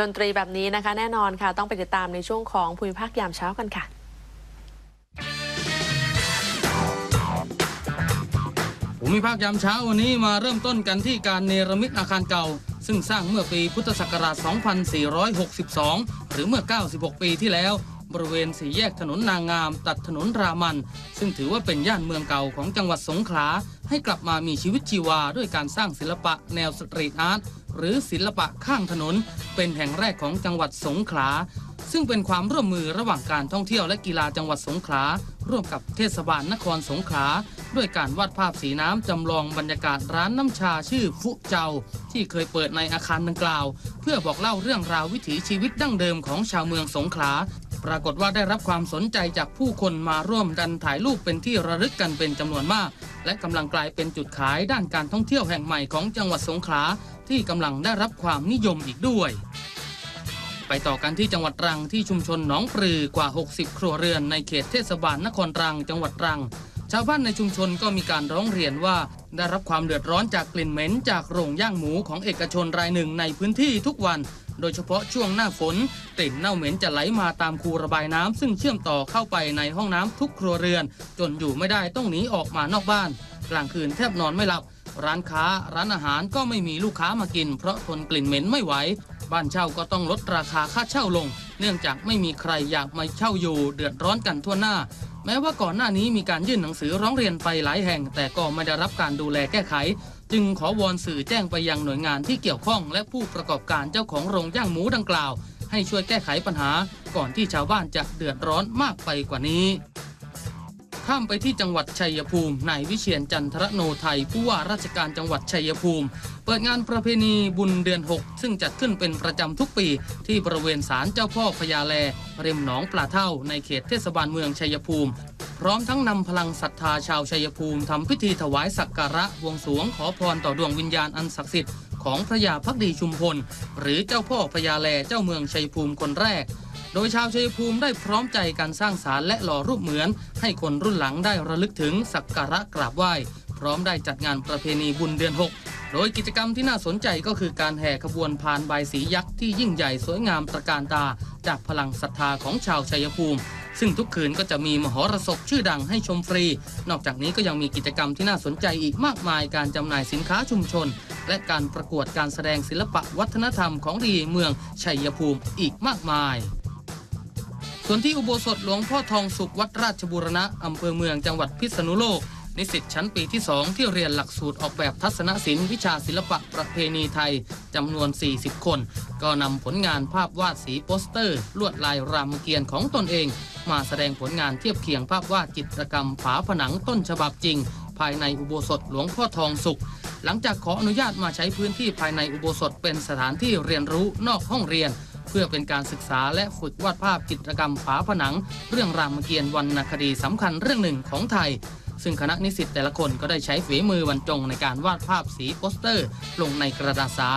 ดนตรีแบบนี้นะคะ แน่นอนค่ะ ต้องไปติดตามในช่วงของภูมิภาคยามเช้ากันค่ะภูมิภาคยามเช้าวันนี้มาเริ่มต้นกันที่การเนรมิตอาคารเก่า ซึ่งสร้างเมื่อปีพุทธศักราช 2462 หรือเมื่อ 96 ปีที่แล้ว บริเวณสี่แยกถนนนางงาม ตัดถนนรามัน ซึ่งถือว่าเป็นย่านเมืองเก่าของจังหวัดสงขลาให้กลับมามีชีวิตชีวาด้วยการสร้างศิลปะแนวสตรีทอาร์ต หรือศิลปะข้างถนน เป็นแห่งแรกของจังหวัดสงขลา ซึ่งเป็นความร่วมมือระหว่างการท่องเที่ยวและกีฬาจังหวัดสงขลา ร่วมกับเทศบาลนครสงขลา ด้วยการวาดภาพสีน้ำจำลองบรรยากาศร้านน้ำชาชื่อฟุเจ้า ที่เคยเปิดในอาคารดังกล่าว เพื่อบอกเล่าเรื่องราววิถีชีวิตดั้งเดิมของชาวเมืองสงขลาปรากฏว่าได้รับความสนใจจากผู้คนมาร่วมกันถ่ายรูปเป็นที่ระลึกกันเป็นจำนวนมาก และกำลังกลายเป็นจุดขายด้านการท่องเที่ยวแห่งใหม่ของจังหวัดสงขลา ที่กำลังได้รับความนิยมอีกด้วย ไปต่อกันที่จังหวัดตรังที่ชุมชนหนองปลือกว่า 60 ครัวเรือนในเขตเทศบาลนครตรัง จังหวัดตรัง ชาวบ้านในชุมชนก็มีการร้องเรียนว่าได้รับความเดือดร้อนจากกลิ่นเหม็นจากโรงย่างหมูของเอกชนรายหนึ่งในพื้นที่ทุกวัน โดยเฉพาะช่วงหน้าฝนกลิ่นเน่าเหม็นจะไหลมาตามคูระบายน้ำซึ่งเชื่อมต่อเข้าไปในห้องน้ำทุกครัวเรือน จนอยู่ไม่ได้ต้องหนีออกมานอกบ้าน กลางคืนแทบนอนไม่หลับ ร้านค้าร้านอาหารก็ไม่มีลูกค้ามากิน เพราะทนกลิ่นเหม็นไม่ไหว บ้านเช่าก็ต้องลดราคาค่าเช่าลง เนื่องจากไม่มีใครอยากมาเช่าอยู่ เดือดร้อนกันทั่วหน้า แม้ว่าก่อนหน้านี้มีการยื่นหนังสือร้องเรียนไปหลายแห่ง แต่ก็ไม่ได้รับการดูแลแก้ไข จึงขอวอนสื่อแจ้งไปยังหน่วยงานที่เกี่ยวข้อง และผู้ประกอบการเจ้าของโรงย่างหมูดังกล่าว ให้ช่วยแก้ไขปัญหา ก่อนที่ชาวบ้านจะเดือดร้อนมากไปกว่านี้ ข้ามไปที่จังหวัดชัยภูมินายวิเชียนจันทรโนไทยผู้ว่าราชการจังหวัดชัยภูมิ เปิดงานประเพณีบุญเดือน 6 ซึ่งจัดขึ้นเป็นประจำทุกปี ที่บริเวณศาลเจ้าพ่อพญาแลริมหนองปลาเท่าในเขตเทศบาลเมืองชัยภูมิ พร้อมทั้งนำพลังศรัทธาชาวชัยภูมิทำพิธีถวายสักการะบวงสรวงขอพรต่อดวงวิญญาณอันศักดิ์สิทธิ์ของพระยาพักดีชุมพล หรือเจ้าพ่อพญาแลเจ้าเมืองชัยภูมิคนแรก โดยชาวชัยภูมิได้พร้อมใจการสร้างศาลและหล่อรูปเหมือน ให้คนรุ่นหลังได้ระลึกถึงสักการะกราบไหว้ พร้อมได้จัดงานประเพณีบุญเดือน 6 โดยกิจกรรมที่น่าสนใจก็คือการแห่ขบวนพานใบสียักษ์ที่ยิ่งใหญ่สวยงามตระการตา จากพลังศรัทธาของชาวชัยภูมิซึ่งทุกคืนก็จะมีมหรสพชื่อดังให้ชมฟรี นอกจากนี้ก็ยังมีกิจกรรมที่น่าสนใจอีกมากมาย การจำหน่ายสินค้าชุมชน และการประกวดการแสดงศิลปะวัฒนธรรมของดีเมืองชัยภูมิอีกมากมาย ส่วนที่อุโบสถหลวงพ่อทองสุขวัดราชบูรณะอำเภอเมืองจังหวัดพิษณุโลก นิสิตชั้นปีที่ 2 ที่เรียนหลักสูตรออกแบบทัศนศิลป์วิชาศิลปะประเพณีไทยจำนวน 40 คน ก็นำผลงานภาพวาดสีโปสเตอร์ ลวดลายรามเกียรติ์ของตนเอง มาแสดงผลงานเทียบเคียงภาพวาดจิตรกรรมฝาผนังต้นฉบับจริง ภายในอุโบสถหลวงพ่อทองสุข หลังจากขออนุญาตมาใช้พื้นที่ภายในอุโบสถเป็นสถานที่เรียนรู้นอกห้องเรียน เพื่อเป็นการศึกษาและฝึกวาดภาพจิตรกรรมฝาผนัง เรื่องรามเกียรติ์วรรณคดีสำคัญเรื่องหนึ่งของไทย ซึ่งคณะนิสิตแต่ละคนก็ได้ใช้ฝีมือบรรจงในการวาดภาพสีโปสเตอร์ ลงในกระดาษสา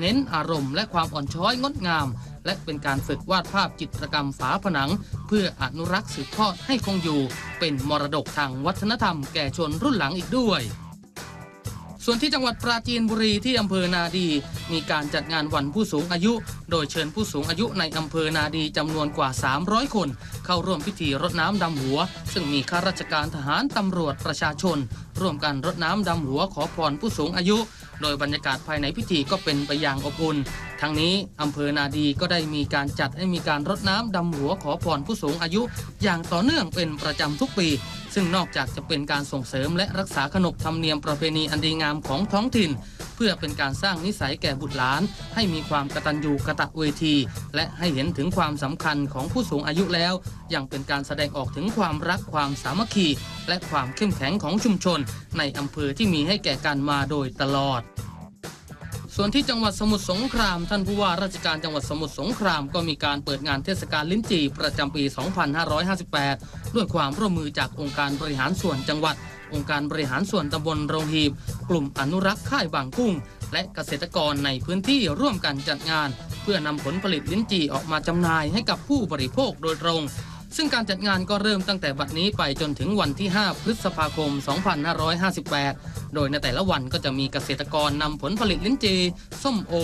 เน้นอารมณ์และความอ่อนช้อยงดงาม และเป็นการฝึกวาดภาพจิตรกรรมฝาผนัง เพื่ออนุรักษ์สืบทอดให้คงอยู่ เป็นมรดกทางวัฒนธรรมแก่ชนรุ่นหลังอีกด้วย ส่วนที่จังหวัดปราจีนบุรีที่อำเภอนาดี มีการจัดงานวันผู้สูงอายุ โดยเชิญผู้สูงอายุในอำเภอนาดีจำนวนกว่า 300 คน เข้าร่วมพิธีรดน้ำดำหัว ซึ่งมีข้าราชการทหารตำรวจประชาชน ร่วมกันรดน้ำดำหัวขอพรผู้สูงอายุ โดยบรรยากาศภายในพิธีก็เป็นไปอย่างอบอุ่น ทั้งนี้อำเภอนาดีก็ได้มีการจัดให้มีการรดน้ำดำหัวขอพรผู้สูงอายุ อย่างต่อเนื่องเป็นประจำทุกปี ซึ่งนอกจากจะเป็นการส่งเสริมและรักษาขนบธรรมเนียมประเพณีอันดีงามของท้องถิ่น เพื่อเป็นการสร้างนิสัยแก่บุตรหลาน ให้มีความกตัญญูกะตะเวที และให้เห็นถึงความสำคัญของผู้สูงอายุแล้ว ยังเป็นการแสดงออกถึงความรักความสามัคคี และความเข้มแข็งของชุมชน ในอำเภอที่มีให้แก่กันมาโดยตลอด ส่วนที่จังหวัดสมุทรสงคราม ท่านผู้ว่าราชการจังหวัดสมุทรสงครามก็มีการเปิดงานเทศกาลลิ้นจี่ประจำปี 2558 ด้วยความร่วมมือจากองค์การบริหารส่วนจังหวัด องค์การบริหารส่วนตำบลโรงหีบ กลุ่มอนุรักษ์ค่ายบางกุ้ง และเกษตรกรในพื้นที่ร่วมกันจัดงาน เพื่อนำผลผลิตลิ้นจี่ออกมาจำหน่ายให้กับผู้บริโภคโดยตรง ซึ่งการจัดงานก็เริ่มตั้งแต่บัดนี้ไปจนถึงวันที่ 5 พฤษภาคม 2558 โดยในแต่ละวันก็จะมีเกษตรกรนำผลผลิตลิ้นจีส้มโอ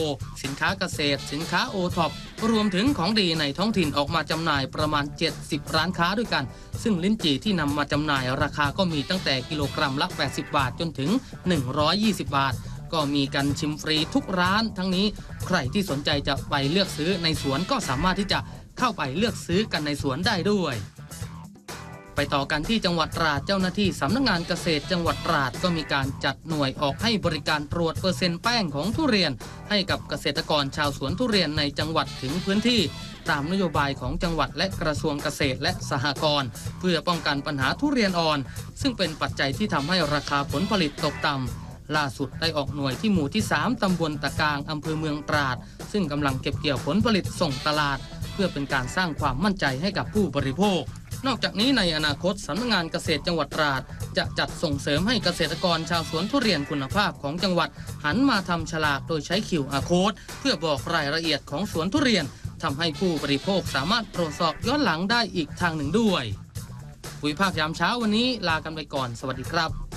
สินค้าเกษตร สินค้าโอท็อปรวมถึงของดีในท้องถิ่นออกมาจำหน่ายประมาณ 70 ร้านค้าด้วยกัน ซึ่งลิ้นจีที่นำมาจำหน่ายราคาก็มีตั้งแต่กิโลกรัมละ 80 บาทจนถึง 120 บาทก็มีกันชิมฟรีทุกร้านทั้งนี้ ใครที่สนใจจะไปเลือกซื้อในสวนก็สามารถที่จะ เข้าไปเลือกซื้อกันในสวนได้ด้วย ไปต่อกันที่จังหวัดตราดเจ้าหน้าที่สำนักงานเกษตรจังหวัดตราดก็มีการจัดหน่วยออกให้บริการตรวจเปอร์เซ็นต์แป้งของทุเรียน ให้กับเกษตรกรชาวสวนทุเรียนในจังหวัดถึงพื้นที่ตามนโยบายของจังหวัดและกระทรวงเกษตรและสหกรณ์เพื่อป้องกันปัญหาทุเรียนอ่อน ซึ่งเป็นปัจจัยที่ทำให้ราคาผลผลิตตกต่ำล่าสุดได้ออกหน่วยที่หมู่ที่ 3ตำบลตะกางอำเภอเมืองตราด ซึ่งกำลังเก็บเกี่ยวผลผลิตส่งตลาด พื่อเป็นการสร้างความมั่นใจให้กับผู้บริโภคนอกจากนี้ในอนาคตสำนักงานเกษตรจังหวัดตราด จะจัดส่งเสริมให้เกษตรกรชาวสวนทุเรียนคุณภาพของจังหวัด หันมาทำฉลากโดยใช้ QR code เพื่อบอกรายละเอียดของสวนทุเรียนทำให้ผู้บริโภคสามารถตรวจสอบย้อนหลังได้อีกทางหนึ่งด้วยปุ๋ยภาคยามเช้าวันนี้ลากันไปก่อน สวัสดีครับ